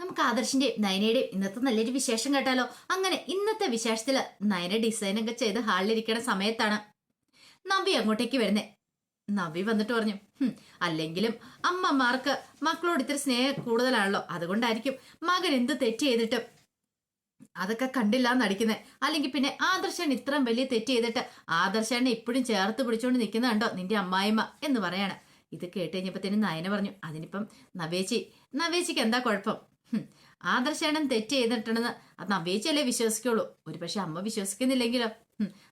നമുക്ക് ആദർശിന്റെയും നയനയുടെയും ഇന്നത്തെ നല്ലൊരു വിശേഷം കേട്ടാലോ? അങ്ങനെ ഇന്നത്തെ വിശേഷത്തിൽ നയന ഡിസൈൻ ഒക്കെ ചെയ്ത് ഹാളിലിരിക്കണ സമയത്താണ് നവി അങ്ങോട്ടേക്ക് വരുന്നേ. നവി വന്നിട്ട് പറഞ്ഞു അല്ലെങ്കിലും അമ്മമാർക്ക് മക്കളോട് ഇത്തിരി സ്നേഹം കൂടുതലാണല്ലോ. അതുകൊണ്ടായിരിക്കും മകൻ എന്ത് തെറ്റ് ചെയ്തിട്ട് അതൊക്കെ കണ്ടില്ല നടിക്കുന്നത് അല്ലെങ്കിൽ പിന്നെ ആദർശൻ ഇത്രയും വലിയ തെറ്റ് ചെയ്തിട്ട് ആദർശനെ ഇപ്പോഴും ചേർത്ത് പിടിച്ചുകൊണ്ട് നിൽക്കുന്നുണ്ടോ നിന്റെ അമ്മായിമ്മ? എന്ന് പറയാണ്. ഇത് കേട്ട് തന്നെ നയന പറഞ്ഞു അതിനിപ്പം നവേച്ചി നവേച്ചിക്ക് എന്താ കുഴപ്പം? ആദർശേണൻ തെറ്റ് ചെയ്തിട്ടുണ്ടെന്ന് അത് നവേച്ചിയല്ലേ വിശ്വസിക്കുള്ളൂ. ഒരു പക്ഷെ അമ്മ വിശ്വസിക്കുന്നില്ലെങ്കിലോ?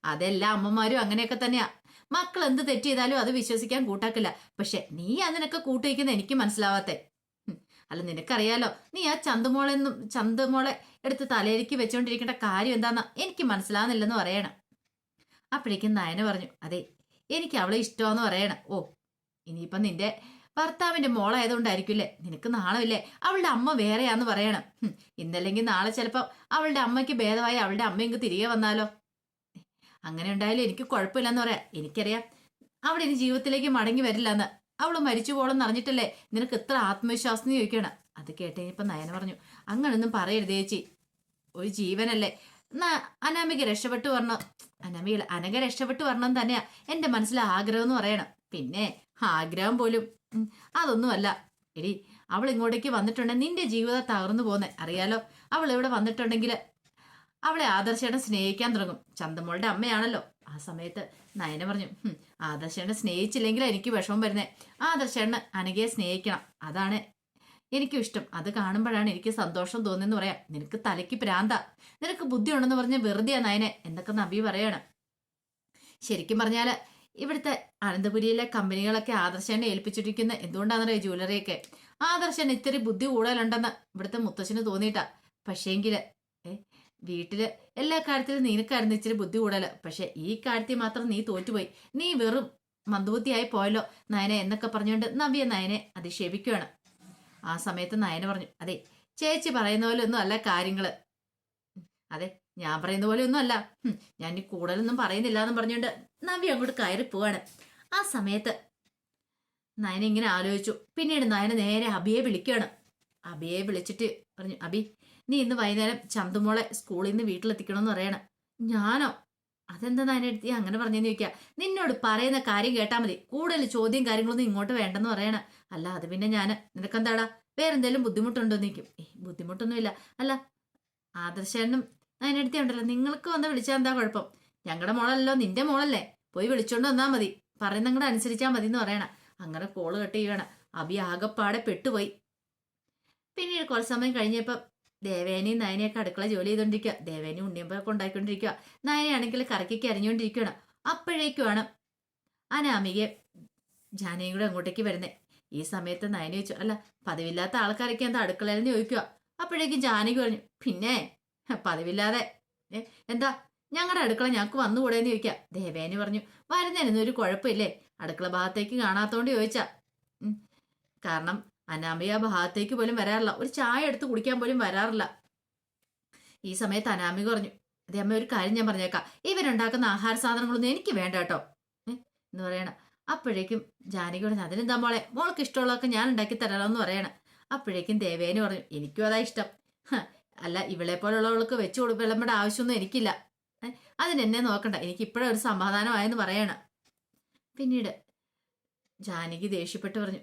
അതെല്ലാ അമ്മമാരും അങ്ങനെയൊക്കെ തന്നെയാ. മക്കൾ എന്ത് തെറ്റ് ചെയ്താലും അത് വിശ്വസിക്കാൻ കൂട്ടാക്കില്ല. പക്ഷെ നീ അതിനൊക്കെ കൂട്ടുവയ്ക്കുന്ന എനിക്ക് മനസ്സിലാവാത്തെ. അല്ല നിനക്കറിയാലോ നീ ആ ചന്തുമോളെന്നും ചന്തുമോളെ എടുത്ത് തലയിലേക്ക് വെച്ചോണ്ടിരിക്കേണ്ട കാര്യം എന്താന്ന്? എനിക്ക് മനസ്സിലാവുന്നില്ലെന്ന് പറയണം. അപ്പോഴേക്കും നയന പറഞ്ഞു അതെ എനിക്ക് അവളെ ഇഷ്ടമാന്ന് പറയണം. ഓ ഇനിയിപ്പം നിന്റെ ഭർത്താവിന്റെ മോളായതുകൊണ്ടായിരിക്കില്ലേ നിനക്ക് നാണമില്ലേ അവളുടെ അമ്മ വേറെയാന്ന് പറയണം. ഇന്നല്ലെങ്കിൽ നാളെ ചിലപ്പോൾ അവളുടെ അമ്മയ്ക്ക് ഭേദമായി അവളുടെ അമ്മ ഇങ്ങ് തിരികെ വന്നാലോ? അങ്ങനെ ഉണ്ടായാലും എനിക്ക് കുഴപ്പമില്ലെന്ന് പറയാം. എനിക്കറിയാം. അവിടെ ഇനി ജീവിതത്തിലേക്ക് മടങ്ങി വരില്ലെന്ന്. അവൾ മരിച്ചു പോകണമെന്ന് അറിഞ്ഞിട്ടല്ലേ നിനക്ക് ഇത്ര ആത്മവിശ്വാസം ചോദിക്കണം? അത് കേട്ടേഞ്ഞപ്പോ നയന പറഞ്ഞു അങ്ങനൊന്നും പറയരുത് ചേച്ചി. ഒരു ജീവനല്ലേ. അനാമിക രക്ഷപ്പെട്ടു വരണം. അനാമിക അനക രക്ഷപ്പെട്ടു വരണം തന്നെയാ എന്റെ മനസ്സിലെ ആഗ്രഹം എന്ന് പറയണം. പിന്നെ ആഗ്രഹം പോലും. അതൊന്നുമല്ല. എടി അവൾ ഇങ്ങോട്ടേക്ക് വന്നിട്ടുണ്ടെങ്കിൽ നിന്റെ ജീവിതം തകർന്നു പോന്നെ. അറിയാലോ അവൾ ഇവിടെ വന്നിട്ടുണ്ടെങ്കിൽ അവളെ ആദർശേട്ടൻ സ്നേഹിക്കാൻ തുടങ്ങും. ചന്തമോളുടെ അമ്മയാണല്ലോ. ആ സമയത്ത് നയന പറഞ്ഞു "ഹും, ആദർശേട്ടനെ സ്നേഹിച്ചില്ലെങ്കിൽ എനിക്ക് വിഷമം വരുന്നേ. ആദർശേട്ടന് അനഘയെ സ്നേഹിക്കണം. അതാണ് എനിക്കും ഇഷ്ടം. അത് കാണുമ്പോഴാണ് എനിക്ക് സന്തോഷം തോന്നിയെന്ന് പറയാം. നിനക്ക് തലയ്ക്ക് പ്രാന്ത. നിനക്ക് ബുദ്ധി ഉണ്ടെന്ന് പറഞ്ഞ വെറുതെയാ നയനെ എന്നൊക്കെ നബി പറയാണ്. ശരിക്കും പറഞ്ഞാൽ ഇവിടുത്തെ അനന്തപുരിയിലെ കമ്പനികളൊക്കെ ആദർശനെ ഏൽപ്പിച്ചിരിക്കുന്ന. എന്തുകൊണ്ടാണ് ജ്വല്ലറിയൊക്കെ? ആദർശന് ഇത്തിരി ബുദ്ധി കൂടുതലുണ്ടെന്ന് ഇവിടുത്തെ മുത്തശ്ശന് തോന്നിയിട്ടാ. പക്ഷേങ്കിൽ ഏ വീട്ടിൽ എല്ലാ കാര്യത്തിലും നിനക്കായിരുന്നു ഇച്ചിരി ബുദ്ധി കൂടുതൽ പക്ഷെ ഈ കാര്യത്തിൽ മാത്രം നീ തോറ്റുപോയി. നീ വെറും മന്ദബുദ്ധിയായി പോയല്ലോ നയനെ എന്നൊക്കെ പറഞ്ഞുകൊണ്ട് നവ്യ നയനെ അധിക്ഷേപിക്കുകയാണ്. ആ സമയത്ത് നയന പറഞ്ഞു അതെ ചേച്ചി പറയുന്ന പോലെ ഒന്നും അല്ല കാര്യങ്ങൾ. അതെ ഞാൻ പറയുന്ന പോലെ ഒന്നും അല്ല ഞാൻ കൂടുതലൊന്നും പറയുന്നില്ല എന്ന് പറഞ്ഞുകൊണ്ട് നവ്യ അങ്ങോട്ട് കയറി പോവാണ്. ആ സമയത്ത് നയന ഇങ്ങനെ ആലോചിച്ചു. പിന്നീട് നയന നേരെ അബിയെ വിളിക്കുകയാണ്. അബിയെ വിളിച്ചിട്ട് പറഞ്ഞു അബി നീ ഇന്ന് വൈകുന്നേരം ചന്തുമോളെ സ്കൂളിൽ നിന്ന് വീട്ടിലെത്തിക്കണമെന്ന് പറയണം. ഞാനോ? അതെന്താ നയന എടുത്തി അങ്ങനെ പറഞ്ഞെന്ന് ചോദിക്കുക നിന്നോട് പറയുന്ന കാര്യം കേട്ടാൽ മതി. കൂടുതൽ ചോദ്യം കാര്യങ്ങളൊന്നും ഇങ്ങോട്ട് വേണ്ടെന്ന് പറയണം. അല്ല അത് പിന്നെ ഞാൻ നിനക്കെന്താടാ? വേറെന്തെങ്കിലും ബുദ്ധിമുട്ടുണ്ടോ ഏ ബുദ്ധിമുട്ടൊന്നുമില്ല. അല്ല ആദർശനും അതിനടുത്തേ ഉണ്ടല്ലോ നിങ്ങൾക്ക് വന്ന് വിളിച്ചാൽ എന്താ കുഴപ്പം? ഞങ്ങളുടെ മോളല്ലോ നിന്റെ മോളല്ലേ? പോയി വിളിച്ചോണ്ട് വന്നാ മതി. പറയുന്ന കൂടെ അനുസരിച്ചാൽ മതി എന്ന് പറയണ. അങ്ങനെ കോൾ കട്ട് ചെയ്യണം അബി ആകപ്പാടെ പെട്ടുപോയി. പിന്നീട് കുറച്ച് സമയം കഴിഞ്ഞപ്പോൾ ദേവേനയും നയനയൊക്കെ അടുക്കള ജോലി ചെയ്തോണ്ടിരിക്കുക ദേവേനയും ഉണ്ണിയമ്പൊക്കെ ഉണ്ടാക്കിക്കൊണ്ടിരിക്കുക നയനയാണെങ്കിൽ കറക്കിക്ക് അരിഞ്ഞുകൊണ്ടിരിക്കുകയാണ് അപ്പോഴേക്കുമാണ് അനാമികയെ ജാനയും കൂടെ അങ്ങോട്ടേക്ക് വരുന്നത് ഈ സമയത്ത് നയന ചോദിച്ചു അല്ല പതിവില്ലാത്ത ആൾക്കാരൊക്കെ എന്താ അടുക്കളയിൽ നിന്ന് ചോദിക്കുക അപ്പോഴേക്കും ജാനകി പറഞ്ഞു പിന്നെ പതിവില്ലാതെ എന്താ ഞങ്ങളുടെ അടുക്കള ഞങ്ങൾക്ക് വന്നുകൂടെയെന്ന് ചോദിക്കാം. ദേവേനി പറഞ്ഞു വരുന്നതിനൊന്നും ഒരു കുഴപ്പമില്ലേ? അടുക്കള ഭാഗത്തേക്ക് കാണാത്തോണ്ട് ചോദിച്ചാ. കാരണം അനാമിക ഭാഗത്തേക്ക് പോലും വരാറില്ല. ഒരു ചായ എടുത്ത് കുടിക്കാൻ പോലും വരാറില്ല. ഈ സമയത്ത് അനാമിക പറഞ്ഞു അതേ അമ്മ ഒരു കാര്യം ഞാൻ പറഞ്ഞേക്കാം. ഇവരുണ്ടാക്കുന്ന ആഹാര സാധനങ്ങളൊന്നും എനിക്ക് വേണ്ട കേട്ടോ. എന്ന് പറയണം. അപ്പോഴേക്കും ജാനകി പറഞ്ഞു അതിനെന്താ മോളെ? മോൾക്ക് ഇഷ്ടമുള്ളതൊക്കെ ഞാൻ ഉണ്ടാക്കി തരാമോ എന്ന് പറയണം. അപ്പോഴേക്കും ദേവേനു പറഞ്ഞു എനിക്കും അതാ ഇഷ്ടം. അല്ല ഇവളെ പോലുള്ളവൾക്ക് വെച്ചു കൊടുക്കേണ്ട ആവശ്യമൊന്നും എനിക്കില്ല. അതിനെന്നെ നോക്കണ്ട. എനിക്ക് ഇപ്പോഴേ ഒരു സമാധാനമായെന്ന് പറയണം. പിന്നീട് ജാനകി ദേഷ്യപ്പെട്ട് പറഞ്ഞു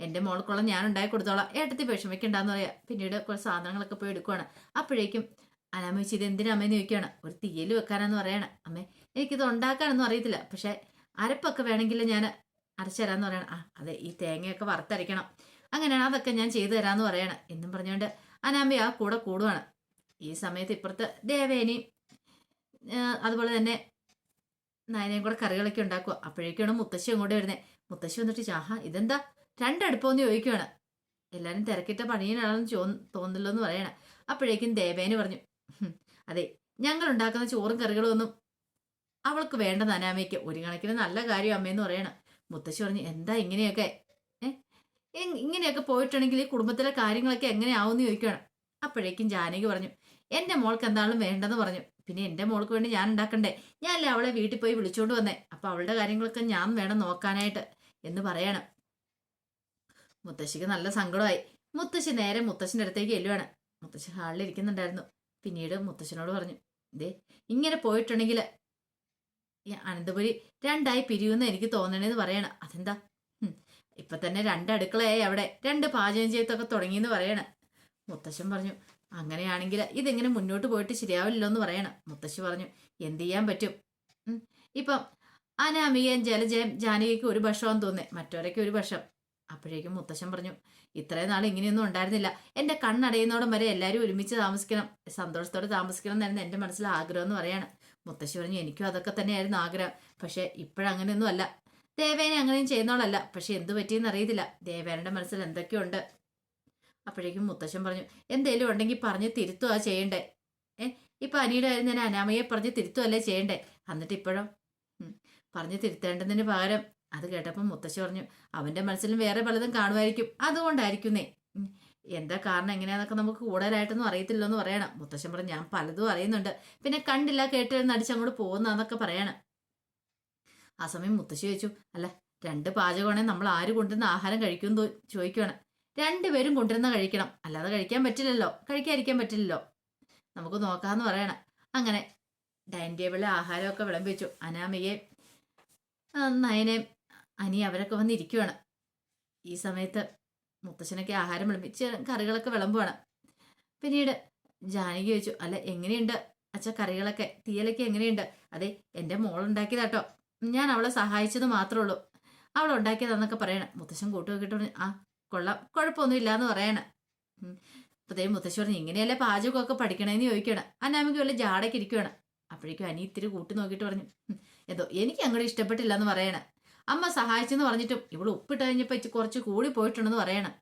എന്റെ മോൾക്കുള്ള ഞാൻ ഉണ്ടാക്കി കൊടുത്തോളാം. ഏട്ടത്തി വിഷമിക്കണ്ടെന്ന് പറയാം. പിന്നീട് കുറച്ച് സാധനങ്ങളൊക്കെ പോയി എടുക്കുവാണ്. അപ്പോഴേക്കും അനാമ വെച്ച് എന്തിനാ അമ്മയെന്ന് ചോദിക്കുകയാണ് ഒരു തീയൽ വെക്കാനാന്ന് പറയണം. അമ്മേ എനിക്കിത് ഉണ്ടാക്കാനൊന്നും അറിയത്തില്ല. പക്ഷെ അരപ്പൊക്കെ വേണമെങ്കിൽ ഞാൻ അരച്ചുതരാന്ന് പറയണം. ആ അതെ ഈ തേങ്ങയൊക്കെ വറുത്തരയ്ക്കണം. അങ്ങനെയാണ് അതൊക്കെ ഞാൻ ചെയ്തു തരാമെന്ന് പറയണം. എന്നും പറഞ്ഞുകൊണ്ട് അനാമ്പി ആ കൂടെ കൂടുവാണ്. ഈ സമയത്ത് ഇപ്പുറത്ത് ദേവേനി ആ, അതുപോലെ തന്നെ നയനയും കൂടെ കറികളൊക്കെ ഉണ്ടാക്കുക. അപ്പോഴേക്കാണ് മുത്തശ്ശി അങ്ങോട്ട് വരുന്നത് മുത്തശ്ശി വന്നിട്ട് ചാഹ ഇതെന്താ? രണ്ടടുപ്പമെന്ന് ചോദിക്കുകയാണ് എല്ലാവരും തിരക്കിട്ട പണിയനാണെന്ന് ചോ തോന്നില്ലോ എന്ന് പറയണ. അപ്പോഴേക്കും ദേവേന് പറഞ്ഞു "ഹും, അതെ ഞങ്ങൾ ഉണ്ടാക്കുന്ന ചോറും കറികളും ഒന്നും അവൾക്ക് വേണ്ട അനാമയ്ക്ക് ഒരു കണക്കിന് നല്ല കാര്യം അമ്മയെന്ന് പറയണം. മുത്തശ്ശി പറഞ്ഞു എന്താ ഇങ്ങനെയൊക്കെ? ഇങ്ങനെയൊക്കെ പോയിട്ടുണ്ടെങ്കിൽ ഈ കുടുംബത്തിലെ കാര്യങ്ങളൊക്കെ എങ്ങനെയാവുമെന്ന് ചോദിക്കുകയാണ് അപ്പോഴേക്കും ജാനകി പറഞ്ഞു എന്റെ മോൾക്ക് എന്താണെങ്കിലും വേണ്ടെന്ന് പറഞ്ഞു. പിന്നെ എന്റെ മോൾക്ക് വേണ്ടി ഞാൻ ഉണ്ടാക്കണ്ടേ? ഞാനല്ലേ അവളെ വീട്ടിൽ പോയി വിളിച്ചോണ്ട് വന്നേ. അപ്പം അവളുടെ കാര്യങ്ങളൊക്കെ ഞാൻ വേണം നോക്കാനായിട്ട് എന്ന് പറയണം. മുത്തശ്ശിക്ക് നല്ല സങ്കടമായി. മുത്തശ്ശി നേരെ മുത്തശ്ശിന്റെ അടുത്തേക്ക് ചെല്ലുവാണ്. മുത്തശ്ശി ഹാളിൽ ഇരിക്കുന്നുണ്ടായിരുന്നു. പിന്നീട് മുത്തശ്ശനോട് പറഞ്ഞു ദേ ഇങ്ങനെ പോയിട്ടുണ്ടെങ്കിൽ അനന്തപുരി രണ്ടായി പിരിയുമെന്ന് എനിക്ക് തോന്നണേന്ന് പറയണം. അതെന്താ? ഇപ്പൊ തന്നെ രണ്ട് അടുക്കളയായി അവിടെ. രണ്ട് പാചകം ചെയ്തൊക്കെ തുടങ്ങിയെന്ന് പറയണം. മുത്തശ്ശൻ പറഞ്ഞു അങ്ങനെയാണെങ്കിൽ ഇതെങ്ങനെ മുന്നോട്ട് പോയിട്ട് ശരിയാവില്ലല്ലോ എന്ന് പറയണം. മുത്തശ്ശി പറഞ്ഞു എന്ത് ചെയ്യാൻ പറ്റും? ഇപ്പം അനാമികയും ജലജയം ജാനകിക്ക് ഒരു ഭക്ഷണം തോന്നേ മറ്റവരൊക്കെ ഒരു ഭക്ഷം അപ്പോഴേക്കും മുത്തശ്ശൻ പറഞ്ഞു ഇത്രയും നാൾ ഇങ്ങനെയൊന്നും ഉണ്ടായിരുന്നില്ല. എന്റെ കണ്ണടയുന്നോടം വരെ എല്ലാവരും ഒരുമിച്ച് താമസിക്കണം. സന്തോഷത്തോടെ താമസിക്കണം എന്നായിരുന്നു എന്റെ മനസ്സിൽ ആഗ്രഹം എന്ന് പറയാണ്. മുത്തശ്ശി പറഞ്ഞു എനിക്കും അതൊക്കെ തന്നെയായിരുന്നു ആഗ്രഹം. പക്ഷേ ഇപ്പോഴങ്ങനെയൊന്നും അല്ല. ദേവേനെ അങ്ങനെയും ചെയ്യുന്നോളല്ല പക്ഷെ എന്തു പറ്റിയെന്ന് അറിയത്തില്ല. ദേവേനയുടെ മനസ്സിൽ എന്തൊക്കെയുണ്ട്? അപ്പോഴേക്കും മുത്തശ്ശൻ പറഞ്ഞു എന്തേലും ഉണ്ടെങ്കിൽ പറഞ്ഞ് തിരുത്തുക ചെയ്യണ്ടേ? ഏ ഇപ്പൊ അനിയുടെ കാര്യം ഞാൻ അനാമയെ പറഞ്ഞ് തിരുത്തുകയല്ലേ ചെയ്യണ്ടേ? എന്നിട്ട് ഇപ്പോഴും പറഞ്ഞ് തിരുത്തേണ്ടതിന് പകരം അത് കേട്ടപ്പോൾ മുത്തശ്ശി പറഞ്ഞു അവന്റെ മനസ്സിലും വേറെ പലതും കാണുമായിരിക്കും അതുകൊണ്ടായിരിക്കുന്നേ. എന്താ കാരണം എങ്ങനെയാന്നൊക്കെ നമുക്ക് കൂടുതലായിട്ടൊന്നും അറിയത്തില്ലെന്ന് പറയണം. മുത്തശ്ശൻ പറഞ്ഞു ഞാൻ പലതും അറിയുന്നുണ്ട് പിന്നെ കണ്ടില്ല കേട്ടിരുന്ന് അടിച്ച് അങ്ങോട്ട് പോകുന്നതെന്നൊക്കെ പറയണം. ആ സമയം മുത്തശ്ശി ചോദിച്ചു അല്ല രണ്ട് പാചകമാണെങ്കിൽ നമ്മൾ ആര് കൊണ്ടുവന്ന് ആഹാരം കഴിക്കുമെന്ന് ചോദിക്കുകയാണ് രണ്ടുപേരും കൊണ്ടിരുന്ന കഴിക്കണം. അല്ലാതെ കഴിക്കാൻ പറ്റില്ലല്ലോ. കഴിക്കാതിരിക്കാൻ പറ്റില്ലല്ലോ. നമുക്ക് നോക്കാമെന്ന് പറയണം. അങ്ങനെ ഡൈനിങ് ടേബിളിൽ ആഹാരമൊക്കെ വിളമ്പി വെച്ചു. അനാമിയെ നയനെ അനി അവരൊക്കെ വന്നിരിക്കുവാണ് ഈ സമയത്ത് മുത്തശ്ശനൊക്കെ ആഹാരം വിളമ്പിച്ച് കറികളൊക്കെ വിളമ്പുവാണ്. പിന്നീട് ജാനകി ചോദിച്ചു അല്ല എങ്ങനെയുണ്ട്? അച്ഛ കറികളൊക്കെ? തീയലൊക്കെ എങ്ങനെയുണ്ട്? അതെ എന്റെ മോളുണ്ടാക്കിയതാട്ടോ. ഞാൻ അവളെ സഹായിച്ചത് മാത്രമേ ഉള്ളൂ. അവൾ ഉണ്ടാക്കിയതാന്നൊക്കെ പറയണം. മുത്തശ്ശൻ കൂട്ടു നോക്കിയിട്ട് ആ കൊള്ളാം. കുഴപ്പമൊന്നും ഇല്ലാന്ന് പറയണം അപ്പതേ മുത്തശ്ശി പറഞ്ഞു ഇങ്ങനെയല്ലേ പാചകമൊക്കെ പഠിക്കണേന്ന് ചോദിക്കണം. അന്നാമിക്ക് വല്ല ജാടയ്ക്ക് ഇരിക്കുകയാണ് അപ്പോഴേക്കും അനി ഇത്തിരി കൂട്ടി നോക്കിയിട്ട് പറഞ്ഞു "ഉം, എന്തോ എനിക്ക് അങ്ങോട്ട് ഇഷ്ടപ്പെട്ടില്ല എന്ന് പറയണം. അമ്മ സഹായിച്ചെന്ന് പറഞ്ഞിട്ടും ഇവിടെ ഉപ്പിട്ട് കഴിഞ്ഞപ്പോൾ ഇച്ചിരി കുറച്ച് കൂടി പോയിട്ടുണ്ടെന്ന് പറയണം.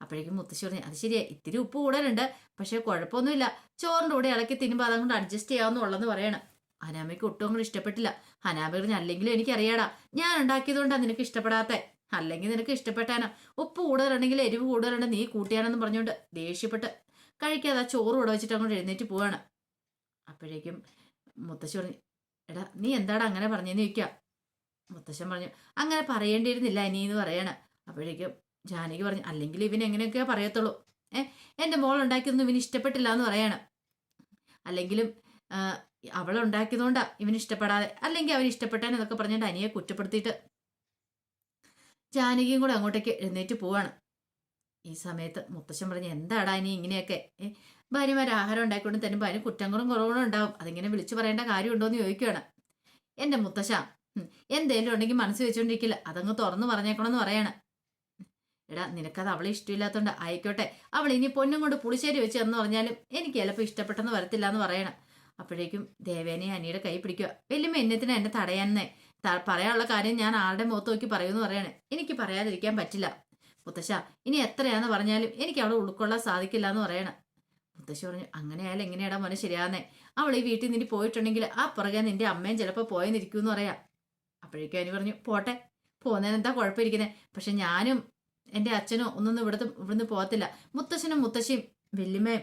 അപ്പോഴേക്കും മുത്തശ്ശി പറഞ്ഞു അത് ശരിയാ ഇത്തിരി ഉപ്പ് കൂടാനുണ്ട് പക്ഷേ കുഴപ്പമൊന്നുമില്ല. ചോറിന്റെ കൂടെ ഇളക്കി തിന്നുമ്പോൾ അതങ്ങോട്ട് അഡ്ജസ്റ്റ് ചെയ്യാവുന്നുള്ളെന്ന് പറയണം. അനാമയ്ക്ക് ഒട്ടും അങ്ങോട്ട് ഇഷ്ടപ്പെട്ടില്ല. അനാമ പറഞ്ഞു അല്ലെങ്കിലും എനിക്കറിയാടാ ഞാൻ ഉണ്ടാക്കിയതുകൊണ്ടാണ് നിനക്ക് ഇഷ്ടപ്പെടാത്തെ. അല്ലെങ്കിൽ നിനക്ക് ഇഷ്ടപ്പെട്ടാനാ. ഉപ്പ് കൂടുതലുണ്ടെങ്കിൽ എരിവ് കൂടുതലുണ്ട് നീ കൂട്ടിയാനെന്ന് പറഞ്ഞുകൊണ്ട് ദേഷ്യപ്പെട്ട് കഴിക്കാതെ ആ ചോറ് ഇവിടെ വെച്ചിട്ട് അങ്ങോട്ട് എഴുന്നേറ്റ് പോവാണ്. അപ്പോഴേക്കും മുത്തശ്ശി പറഞ്ഞു എടാ നീ എന്താടാ അങ്ങനെ പറഞ്ഞെന്ന് ചോദിക്കാം? മുത്തശ്ശൻ പറഞ്ഞു അങ്ങനെ പറയേണ്ടിയിരുന്നില്ല ഇനി എന്ന് പറയണം. അപ്പോഴേക്കും ജാനകി പറഞ്ഞു അല്ലെങ്കിൽ ഇവൻ എങ്ങനെയൊക്കെയാ പറയത്തുള്ളൂ. ഏ എന്റെ മോൾ ഉണ്ടാക്കിയതൊന്നും ഇവന് ഇഷ്ടപ്പെട്ടില്ല എന്ന് പറയണം. അല്ലെങ്കിലും അവളുണ്ടാക്കിയതുകൊണ്ടാ ഇവന് ഇഷ്ടപ്പെടാതെ അല്ലെങ്കിൽ അവൻ ഇഷ്ടപ്പെട്ടാൻ എന്നൊക്കെ പറഞ്ഞിട്ട് അനിയെ കുറ്റപ്പെടുത്തിയിട്ട് ജാനകിയും കൂടെ അങ്ങോട്ടേക്ക് എഴുന്നേറ്റ് പോവാണ്. ഈ സമയത്ത് മുത്തശ്ശൻ പറഞ്ഞ് എന്താടാ ഇനി ഇങ്ങനെയൊക്കെ? ഭാര്യമാർ ആഹാരം ഉണ്ടാക്കിക്കൊണ്ട് തരുമ്പോൾ അതിന് കുറ്റങ്ങളും കുറവുകളും ഉണ്ടാവും. അതിങ്ങനെ വിളിച്ചു പറയേണ്ട കാര്യമുണ്ടോ എന്ന് ചോദിക്കുകയാണ് എന്റെ മുത്തശ്ശ എന്തേലും ഉണ്ടെങ്കിൽ മനസ്സ് വെച്ചുകൊണ്ടിരിക്കില്ല അതങ്ങ് തുറന്നു പറഞ്ഞേക്കണമെന്ന് പറയാണ്. എടാ നിനക്കത് അവളെ ഇഷ്ടമില്ലാത്തതുകൊണ്ട് ആയിക്കോട്ടെ. അവൾ ഇനി പൊന്നും കൊണ്ട് പുളിശ്ശേരി വെച്ച് എന്ന് പറഞ്ഞാലും എനിക്ക് ചിലപ്പോൾ ഇഷ്ടപ്പെട്ടെന്ന് വരത്തില്ല എന്ന് പറയണം. അപ്പോഴേക്കും ദേവേനെ അനിയുടെ കൈ പിടിക്കുക വലിയ എന്നത്തിനാ എന്നെ തടയാന്നേ പറയാനുള്ള കാര്യം ഞാൻ ആളുടെ മുഖത്ത് നോക്കി പറയുമെന്ന് പറയാണ്. എനിക്ക് പറയാതിരിക്കാൻ പറ്റില്ല. മുത്തശ്ശ ഇനി എത്രയാന്ന് പറഞ്ഞാലും എനിക്ക് അവളെ ഉൾക്കൊള്ളാൻ സാധിക്കില്ല എന്ന് പറയണം. മുത്തശ്ശി പറഞ്ഞു അങ്ങനെയായാലും എങ്ങനെയാടാ മോനെ ശരിയാന്നേ അവൾ ഈ വീട്ടിൽ നിന്ന് പോയിട്ടുണ്ടെങ്കിൽ ആ പുറകെ നിന്റെ അമ്മയും ചിലപ്പോൾ പോയെന്നിരിക്കുമെന്ന് പറയാം. അപ്പോഴേക്കും അനി പറഞ്ഞു പോട്ടെ പോകുന്നതിന് എന്താ കുഴപ്പമിരിക്കുന്നത് പക്ഷെ ഞാനും എന്റെ അച്ഛനും ഒന്നൊന്നും ഇവിടുത്തെ ഇവിടുന്ന് പോകത്തില്ല. മുത്തശ്ശനും മുത്തശ്ശിയും വല്യമ്മയും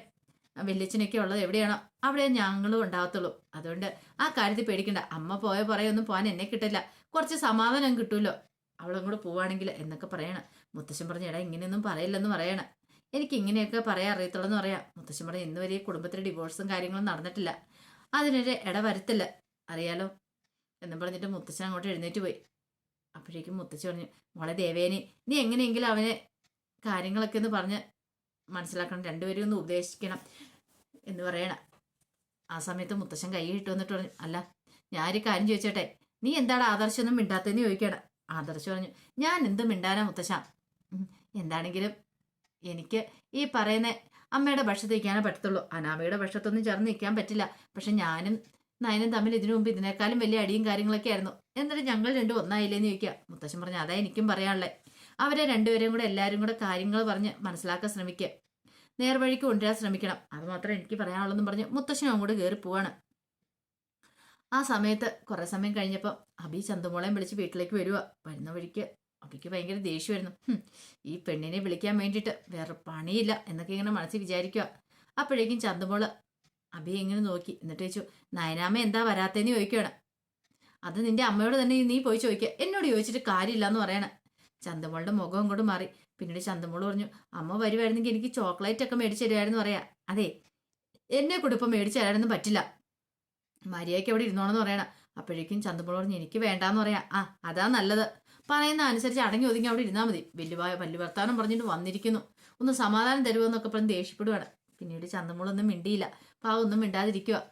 വല്യച്ഛനൊക്കെ ഉള്ളത് എവിടെയാണോ അവിടെ ഞങ്ങളും ഉണ്ടാകത്തുള്ളൂ അതുകൊണ്ട് ആ കാര്യത്തിൽ പേടിക്കണ്ട. അമ്മ പോയ പറയൊന്നും പോകാൻ എന്നെ കിട്ടില്ല കുറച്ച് സമാധാനം കിട്ടുമല്ലോ. അവളും കൂടെ പോവാണെങ്കിൽ എന്നൊക്കെ പറയണം. മുത്തശ്ശൻ പറഞ്ഞ എടാ ഇങ്ങനെയൊന്നും പറയില്ലെന്ന് പറയണം. എനിക്ക് ഇങ്ങനെയൊക്കെ പറയാൻ അറിയത്തുള്ളൂ എന്ന് പറയാം. മുത്തശ്ശൻ പറഞ്ഞ ഇന്ന് വരെ കുടുംബത്തിലെ ഡിവോഴ്സും കാര്യങ്ങളും നടന്നിട്ടില്ല. അതിനൊരു ഇട വരത്തില്ല. അറിയാലോ? എന്നും പറഞ്ഞിട്ട് മുത്തശ്ശൻ അങ്ങോട്ട് എഴുന്നേറ്റ് പോയി. അപ്പോഴേക്കും മുത്തശ്ശി പറഞ്ഞു മോളെ ദേവേനി നീ എങ്ങനെയെങ്കിലും അവനെ കാര്യങ്ങളൊക്കെ എന്ന് പറഞ്ഞ് മനസ്സിലാക്കണം. രണ്ടുപേരും ഒന്ന് ഉപദേശിക്കണം. എന്ന് പറയണം. ആ സമയത്ത് മുത്തശ്ശൻ കൈ വന്നിട്ട് പറഞ്ഞു അല്ല ഞാനൊരു കാര്യം ചോദിച്ചോട്ടെ? നീ എന്താണ് ആദർശമൊന്നും മിണ്ടാത്തതെന്ന് ചോദിക്കണം ആദർശ പറഞ്ഞു ഞാൻ എന്ത് മിണ്ടാനാ മുത്തശ്ശ? എന്താണെങ്കിലും എനിക്ക് ഈ പറയുന്ന അമ്മയുടെ ഭക്ഷണത്തിൽ നിൽക്കാനേ പറ്റത്തുള്ളൂ. അനാമയുടെ ഭക്ഷണത്തൊന്നും ചേർന്ന് നിൽക്കാൻ പറ്റില്ല. പക്ഷെ ഞാനും നയനും തമ്മിൽ ഇതിനു മുമ്പ് ഇതിനേക്കാളും വലിയ അടിയും കാര്യങ്ങളൊക്കെ ആയിരുന്നു. എന്നിട്ട് ഞങ്ങൾ രണ്ടും ഒന്നായില്ലേന്ന് ചോദിക്കുക. മുത്തശ്ശൻ പറഞ്ഞു അതാ എനിക്കും പറയാനുള്ളത് അവരെ രണ്ടുപേരെയും കൂടെ എല്ലാവരും കൂടെ കാര്യങ്ങൾ പറഞ്ഞ് മനസ്സിലാക്കാൻ ശ്രമിക്കുക. നേർവഴിക്ക് കൊണ്ടുവരാൻ ശ്രമിക്കണം. അത് മാത്രമേ എനിക്ക് പറയാനുള്ളതെന്ന് പറഞ്ഞ് മുത്തശ്ശൻ അങ്ങോട്ട് കയറി പോവാണ്. ആ സമയത്ത് കുറെ സമയം കഴിഞ്ഞപ്പോൾ അബി ചന്തുമോളെയും വിളിച്ച് വീട്ടിലേക്ക് വരിക വരുന്ന വഴിക്ക് അബിക്ക് ഭയങ്കര ദേഷ്യമായിരുന്നു. ഈ പെണ്ണിനെ വിളിക്കാൻ വേണ്ടിയിട്ട് വേറെ പണിയില്ല എന്നൊക്കെ ഇങ്ങനെ മനസ്സിൽ വിചാരിക്കുക അപ്പോഴേക്കും ചന്തുമോൾ അബി ഇങ്ങനെ നോക്കി? എന്നിട്ട് ചോദിച്ചു നയനാമ എന്താ വരാത്തേന്ന് ചോദിക്കുകയാണ് അത് നിന്റെ അമ്മയോട് തന്നെ നീ പോയി ചോദിക്കുക എന്നോട് ചോദിച്ചിട്ട് കാര്യമില്ല എന്ന് പറയണം. ചന്തമോളുടെ മുഖം കൊണ്ട് മാറി. പിന്നീട് ചന്തമോൾ പറഞ്ഞു അമ്മ വരുമായിരുന്നെങ്കിൽ എനിക്ക് ചോക്ലേറ്റ് ഒക്കെ മേടിച്ചു തരുമായിരുന്നു പറയാ. അതെ എന്നെ കൂടെ ഇപ്പം തരാനൊന്നും പറ്റില്ല. മര്യാദയ്ക്ക് അവിടെ ഇരുന്നോണെന്ന് പറയണം. അപ്പോഴേക്കും ചന്തമോൾ പറഞ്ഞു എനിക്ക് വേണ്ടാന്ന് പറയാം. ആ അതാ നല്ലത്. പറയുന്ന അനുസരിച്ച് അടങ്ങി ഒതുങ്ങി അവിടെ ഇരുന്നാൽ മതി. വലിയ വല്യ വർത്താനം പറഞ്ഞിട്ട് വന്നിരിക്കുന്നു. ഒന്ന് സമാധാനം തരുമെന്നൊക്കെ പറഞ്ഞ് ദേഷ്യപ്പെടുവാണ്. പിന്നീട് ചന്തമോളൊന്നും മിണ്ടിയില്ല. പാവം ഒന്നും മിണ്ടാതിരിക്കുക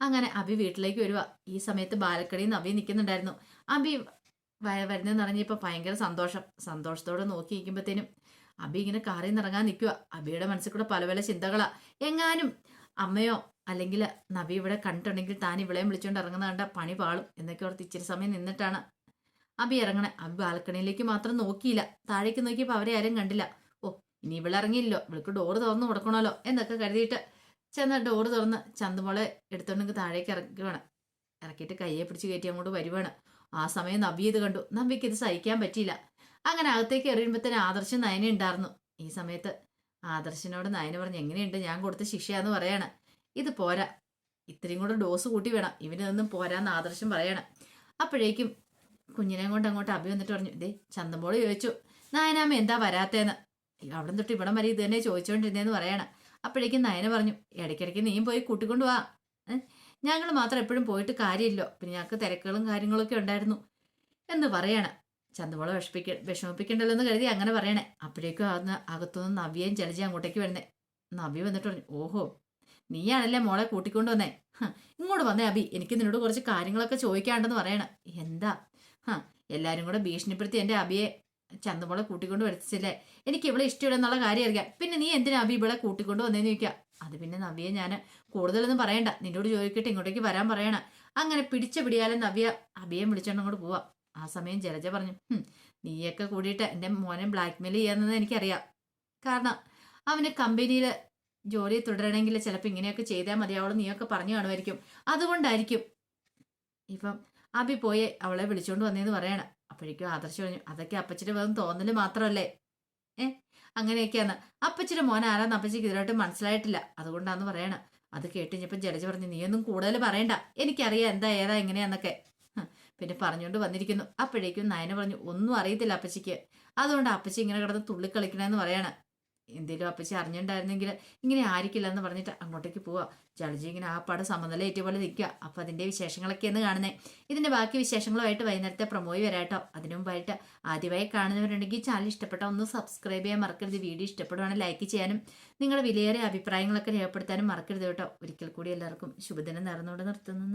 അങ്ങനെ അഭി വീട്ടിലേക്ക് വരുക ഈ സമയത്ത് ബാലക്കടിയിൽ നിന്ന് അഭി നിൽക്കുന്നുണ്ടായിരുന്നു വ- വരുന്നതെന്ന് പറഞ്ഞപ്പോൾ ഭയങ്കര സന്തോഷം. സന്തോഷത്തോടെ നോക്കി ഇരിക്കുമ്പോഴത്തേനും അബി ഇങ്ങനെ കാറിൽ നിന്ന് ഇറങ്ങാൻ നിൽക്കുക അബിയുടെ മനസ്സിൽ കൂടെ പല പല ചിന്തകളാ. എങ്ങാനും അമ്മയോ അല്ലെങ്കിൽ നബി ഇവിടെ കണ്ടിട്ടുണ്ടെങ്കിൽ താൻ ഇവിളെയും വിളിച്ചുകൊണ്ട് ഇറങ്ങുന്ന കണ്ട പണി പാളും എന്നൊക്കെ ഓർത്ത് ഇച്ചിരി സമയം നിന്നിട്ടാണ് അബി ഇറങ്ങണേ. അബി ബാൽക്കണിയിലേക്ക് മാത്രം നോക്കിയില്ല. താഴേക്ക് നോക്കിയപ്പോൾ അവരെ ആരും കണ്ടില്ല. ഓ ഇനി ഇവിടെ ഇറങ്ങിയില്ലോ. ഇവൾക്ക് ഡോറ് തുറന്ന് കൊടുക്കണമല്ലോ എന്നൊക്കെ കരുതിയിട്ട് ചെന്ന് ഡോറ് തുറന്ന് ചന്തുമോളെ എടുത്തോണ്ടെങ്കിൽ താഴേക്ക് ഇറക്കുവാണ് ഇറക്കിയിട്ട് കയ്യെ പിടിച്ച് കയറ്റി അങ്ങോട്ട് വരുവാണ്. ആ സമയം നവ്യത് ഇത് കണ്ടു. നവ്യക്ക് ഇത് സഹിക്കാൻ പറ്റിയില്ല. അങ്ങനെ അകത്തേക്ക് എറിയുമ്പോഴത്തേന് ആദർശ് നയന ഉണ്ടായിരുന്നു. ഈ സമയത്ത് ആദർശനോട് നയന പറഞ്ഞു എങ്ങനെയുണ്ട്? ഞാൻ കൊടുത്ത ശിക്ഷയാന്ന് പറയാണ്. ഇത് പോരാ. ഇത്രയും കൂടെ ഡോസ് കൂട്ടി വേണം. ഇവനൊന്നും പോരാന്ന് ആദർശം പറയണം. അപ്പോഴേക്കും കുഞ്ഞിനെ കൊണ്ട് അങ്ങോട്ട് അഭി വന്നിട്ട് പറഞ്ഞു ദേ ചന്തമ്പോൾ ചോദിച്ചു നയനാമ്മ എന്താ വരാത്തേന്ന്? അവിടെ തൊട്ട് ഇവിടം വരെ ഇത് തന്നെ ചോദിച്ചുകൊണ്ടിരുന്നേന്ന് പറയണം. അപ്പോഴേക്കും നയന പറഞ്ഞു ഇടയ്ക്കിടയ്ക്ക് നീയും പോയി കൂട്ടിക്കൊണ്ടു വാ. ഞങ്ങൾ മാത്രം എപ്പോഴും പോയിട്ട് കാര്യമില്ലോ. പിന്നെ ഞങ്ങൾക്ക് തിരക്കുകളും കാര്യങ്ങളൊക്കെ ഉണ്ടായിരുന്നു. എന്ന് പറയണം. ചന്തമോളെ വിഷമിക്ക വിഷമിപ്പിക്കണ്ടല്ലോ എന്ന് കരുതി അങ്ങനെ പറയണേ. അപ്പോഴേക്കും അന്ന് അകത്തുനിന്ന് നവ്യയും ജലജയും അങ്ങോട്ടേക്ക് വരുന്നേ. നവ്യ വന്നിട്ട് പറഞ്ഞു ഓഹോ നീയാണല്ലേ മോളെ കൂട്ടിക്കൊണ്ട് വന്നേ? ഇങ്ങോട്ട് വന്നേ അബി എനിക്ക് നിന്നോട് കുറച്ച് കാര്യങ്ങളൊക്കെ ചോദിക്കാണ്ടെന്ന് പറയണം. എന്താ? ഹാ എല്ലാവരും കൂടെ ഭീഷണിപ്പെടുത്തി എന്റെ അബിയെ ചന്തമോളെ കൂട്ടിക്കൊണ്ട് വരുത്തിച്ചില്ലേ? എനിക്ക് ഇവളെ ഇഷ്ടമില്ലെന്നുള്ള കാര്യം അറിയാം. പിന്നെ നീ എന്തിനാ അബി ഇവളെ കൂട്ടിക്കൊണ്ട് വന്നേന്ന് ചോദിക്കാം? അത് പിന്നെ നവ്യെ ഞാൻ കൂടുതലൊന്നും പറയണ്ട. നിന്നോട് ചോദിക്കട്ടെ ഇങ്ങോട്ടേക്ക് വരാൻ പറയണ. അങ്ങനെ പിടിച്ച പിടിയാലും നവ്യ അബിയെ വിളിച്ചോണ്ട് അങ്ങോട്ട് പോവാം. ആ സമയം ജലജ പറഞ്ഞു നീയൊക്കെ കൂടിയിട്ട് എന്റെ മോനെ ബ്ലാക്ക്മെയിൽ ചെയ്യാന്നത് എനിക്കറിയാം. കാരണം അവന് കമ്പനിയിൽ ജോലി തുടരണമെങ്കിൽ ചിലപ്പോൾ ഇങ്ങനെയൊക്കെ ചെയ്താൽ മതിയാവുള്ളൂ നീയൊക്കെ പറഞ്ഞു കാണുമായിരിക്കും. അതുകൊണ്ടായിരിക്കും ഇപ്പം അബി പോയി അവളെ വിളിച്ചോണ്ട് വന്നേന്ന് പറയണം. അപ്പോഴേക്കും ആദർശ് പറഞ്ഞു അതൊക്കെ അപ്പച്ചിയുടെ വെറും തോന്നൽ മാത്രമല്ലേ? ഏ? അങ്ങനെയൊക്കെയാണ്. അപ്പച്ചിയുടെ മോൻ ആരാന്ന് അപ്പച്ചിക്ക് ഇതിലോട്ട് മനസ്സിലായിട്ടില്ല. അതുകൊണ്ടാന്ന് പറയണം. അത് കേട്ട് കേട്ടുകഴിഞ്ഞപ്പോൾ ജലജ പറഞ്ഞു നീയൊന്നും കൂടുതൽ പറയണ്ട. എനിക്കറിയാം എന്താ ഏതാ എങ്ങനെയാന്നൊക്കെ. പിന്നെ പറഞ്ഞുകൊണ്ട് വന്നിരിക്കുന്നു. അപ്പോഴേക്കും നയന പറഞ്ഞു ഒന്നും അറിയത്തില്ല അപ്പച്ചിക്ക്. അതുകൊണ്ട് അപ്പച്ചി ഇങ്ങനെ കിടന്ന് തുള്ളിക്കളിക്കണമെന്ന് പറയാണ്. എന്തേലും അപ്പച്ചി അറിഞ്ഞിട്ടുണ്ടായിരുന്നെങ്കിൽ ഇങ്ങനെ ആയിരിക്കില്ല എന്ന് പറഞ്ഞിട്ട് അങ്ങോട്ടേക്ക് പോവാ. ജലജി ഇങ്ങനെ ആ പാട് സമനില ഏറ്റ പോലെ നിൽക്കുക അപ്പോൾ അതിന്റെ വിശേഷങ്ങളൊക്കെയാണ് കാണുന്നത് ഇതിന്റെ ബാക്കി വിശേഷങ്ങളുമായിട്ട് വൈകുന്നേരത്തെ പ്രൊമോയി വരാട്ടോ. അതിനു മുമ്പായിട്ട് ആദ്യമായി കാണുന്നവരുണ്ടെങ്കിൽ ചാനൽ ഇഷ്ടപ്പെട്ട ഒന്ന് സബ്സ്ക്രൈബ് ചെയ്യാൻ മറക്കരുത്. വീഡിയോ ഇഷ്ടപ്പെടുവാണെങ്കിൽ ലൈക്ക് ചെയ്യാനും നിങ്ങളുടെ വിലയേറിയ അഭിപ്രായങ്ങളൊക്കെ രേഖപ്പെടുത്താനും മറക്കരുത് കേട്ടോ. ഒരിക്കൽ കൂടി എല്ലാവർക്കും ശുഭദിനം നേർന്നുകൊണ്ട് നിർത്തുന്നു.